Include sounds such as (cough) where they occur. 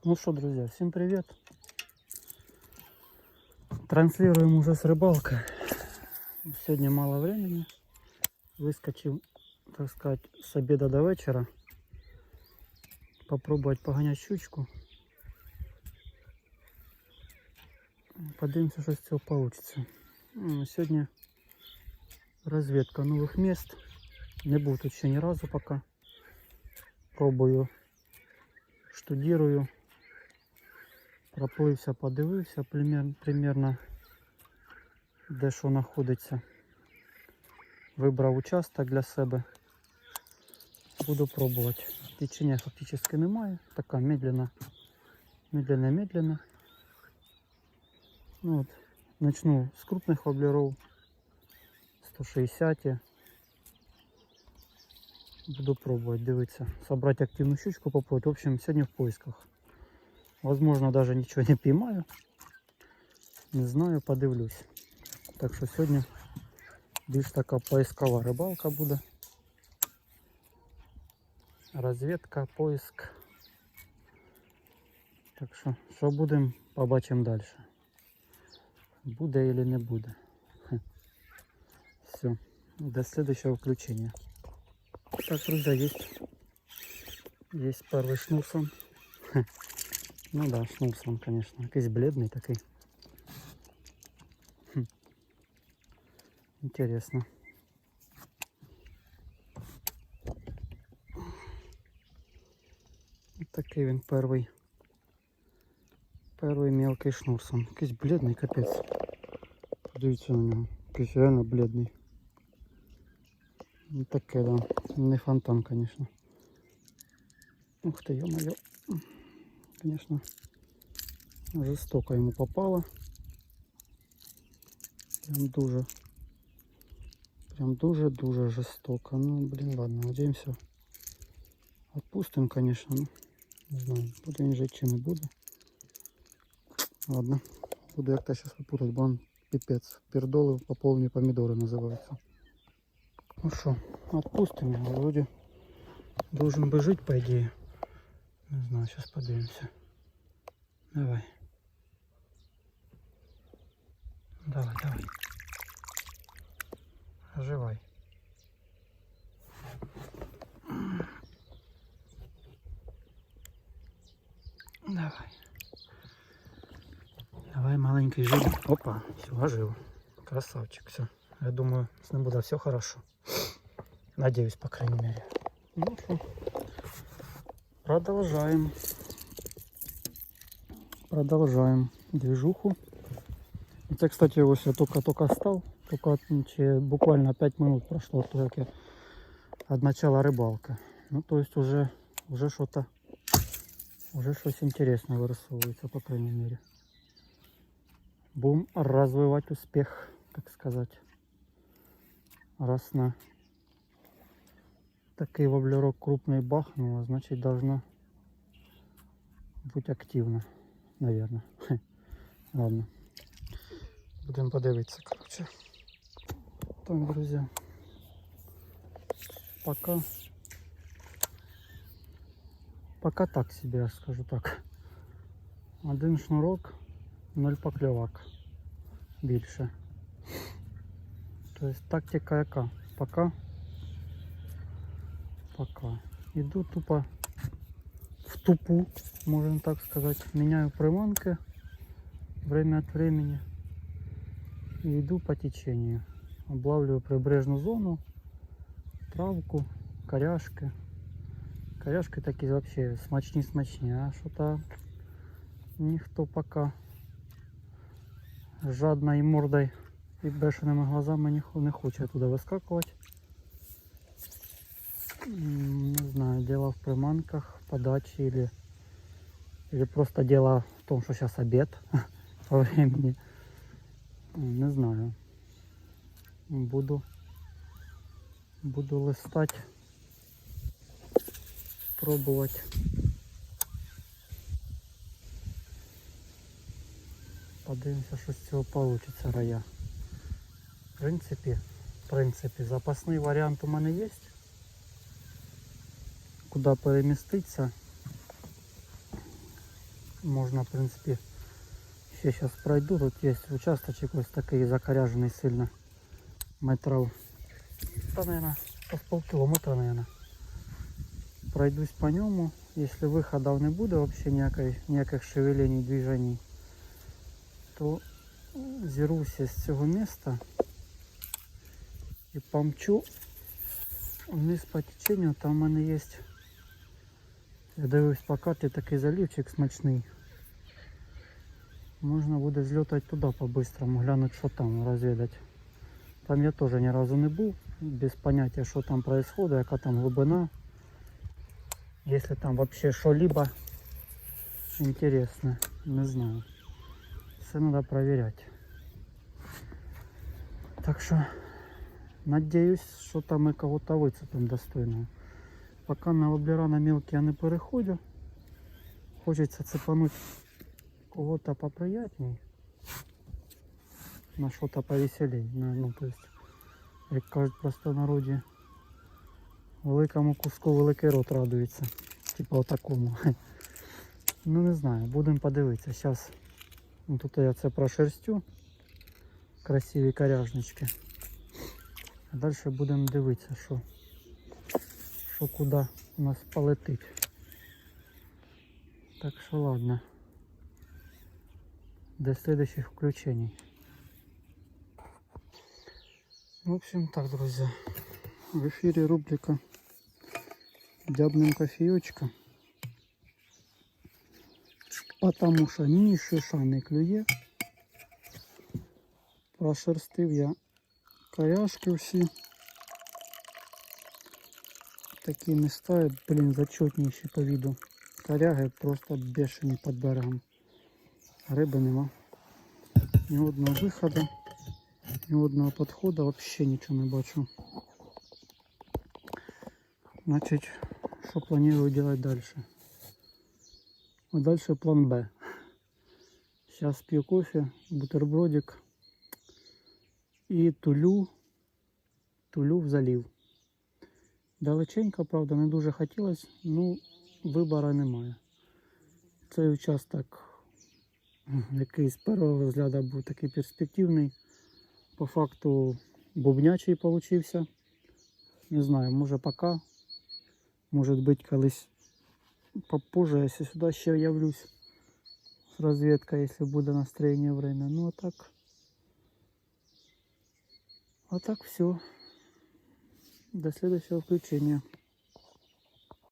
Так, ну что, друзья, всем привет. Транслируем уже с рыбалкой. Сегодня мало времени. Выскочил, так сказать, с обеда до вечера. Попробовать погонять щучку. Подивимося, що з цього получится. М, Сьогодні розвідка нових міст. Не був тут ще ні разу поки. Пробую, штудірую. Проплився, подивився пример- примерно, де що знаходиться. Вибрав участок для себе. Буду пробувати. Течення фактично немає. Така медленно, медленно, медленно. Ну, от, начну з крупних воблеров. 160. Буду пробовать, дивиться. Собрать активную щучку попробовать. В общем, сегодня в поисках. Возможно, даже ничего не поймаю. Не знаю, подивлюсь. Так що сьогодні більш така поискова рибалка буде. Розвідка, поиск. Так що, що будемо, побачимо далі. Буде или не буде. Все. До следующего включения. Так, друзья, есть. Есть первый шнурсон. Ну да, шнурсон, конечно. Якийсь бледный такой. Хм. Интересно. Ось Такий він перший. Перший мелкий шнурсон. Якийсь бледний капець. Подивіться на нього. Якийсь реально бледний. Таке, да. Не фонтан, конечно. Ух ты, ё-моё Конечно, жестоко ему попало. Прям дуже. Прям дуже-дуже жестоко. Ну, блин, ладно, надеемся. Отпустим, конечно. Ну, не знаю, буде він жити чи не буде. Ладно. Буду як-то сейчас випутать, бо он пипец. Пердоли по повні помідори називаються. Ну что, отпустим его. Вроде должен бы жить, по идее. Не знаю, сейчас подивимся. Давай. Давай, давай. Оживай. Давай. Давай, маленький жив. Опа, все, ожил. Красавчик, все. Я думаю, с ним буде все хорошо. Надеюсь, по крайней мере. Ну что, продолжаем. Продолжаем движуху. Это, кстати, ось я только-только стал. Только буквально 5 минут прошло, то як я от начала рыбалка. Ну, то есть уже, уже что-то, уже что-то интересное вырисовывается, по крайней мере. Будем развивать успех, так сказать. Раз на такий воблерок крупный бахнуло, значит должно быть активно, наверное. Ладно. Будемо подивитися, короче. Так, друзья. Пока. Пока так себе, я скажу так. Один шнурок, ноль покльовок. Більше. Тобто тактика яка? Пока Пока. Иду тупо в тупу, можно так сказать. Меняю приманки время от времени. И иду по течению. Облавливаю прибрежную зону, травку, коряшки. Коряшки такие вообще смачні-смачні, а что-то ніхто пока жадной мордой и бешеними глазами не, хо- не хоче туди вискакувати. М, Не знаю, дело в приманках, подаче или, или просто дело в том, что сейчас обед (laughs) по времени. М, Не знаю. Буду, буду листать, пробовать. Подивимося, що з цього вийде рая. В принципі, в принципі, запасний варіант у мене є. Куди переміститися. Можна, в принципі, ще зараз пройду. Тут є участочок ось такий закоряжений сильно. Метрів. Та, наверное, по з полкілометра, наверное. Пройдусь по ньому. Якщо виходів не буде взагалі ніякої, ніяких шевелень, движень, то зіруся з цього міста і помчу вниз по теченню. Там в мене є, я дивлюсь по карті, такий залівчик смачний. Можна буде зльотати туди по-бистрому, глянути, що там, розвідати. Там я теж ні разу не був, без поняття, що там відбувається, яка там глибина. Если там вообще что-либо интересно, не знаю. Все надо проверять. Так что надеюсь, що там і кого-то вицепим достойного. Пока на воблера на мелкі я не переходжу. Хочеться цепануть кого-то поприятней. На що-то повеселей. На, ну, то як кажуть просто народі, великому куску великий рот радується. Типа отакому. (laughs) Ну не знаю, будемо подивитися. Зараз тут я це прошерстю. Красиві коряжнички. А далі будемо дивитися, що, що куди у нас полетить. Так що ладно. До следующих включений. В общем так, друзья. В эфире рубрика Дябнем кофеечка. Потому що ні шиша не клює. Прошерстив я коряшки всі. Такі міста, блін, зачетніші по виду. Коряги просто бешені під берегом. Риби нема. Ні одного виходу, ні одного підходу, взагалі нічого не бачу. Значит, что планирую делать дальше? А дальше план Б. Сейчас пью кофе, бутербродик и тулю, тулю в залив. Далеченько, правда, не дуже хотілося, ну вибору немає. Цей участок, який з першого розгляду був такий перспективний, по факту бубнячий получився. Не знаю, може пока Может быть, колись попозже, если сюда еще явлюсь с разведкой, если будет настроение время. Ну а так, а так все. До следующего включения.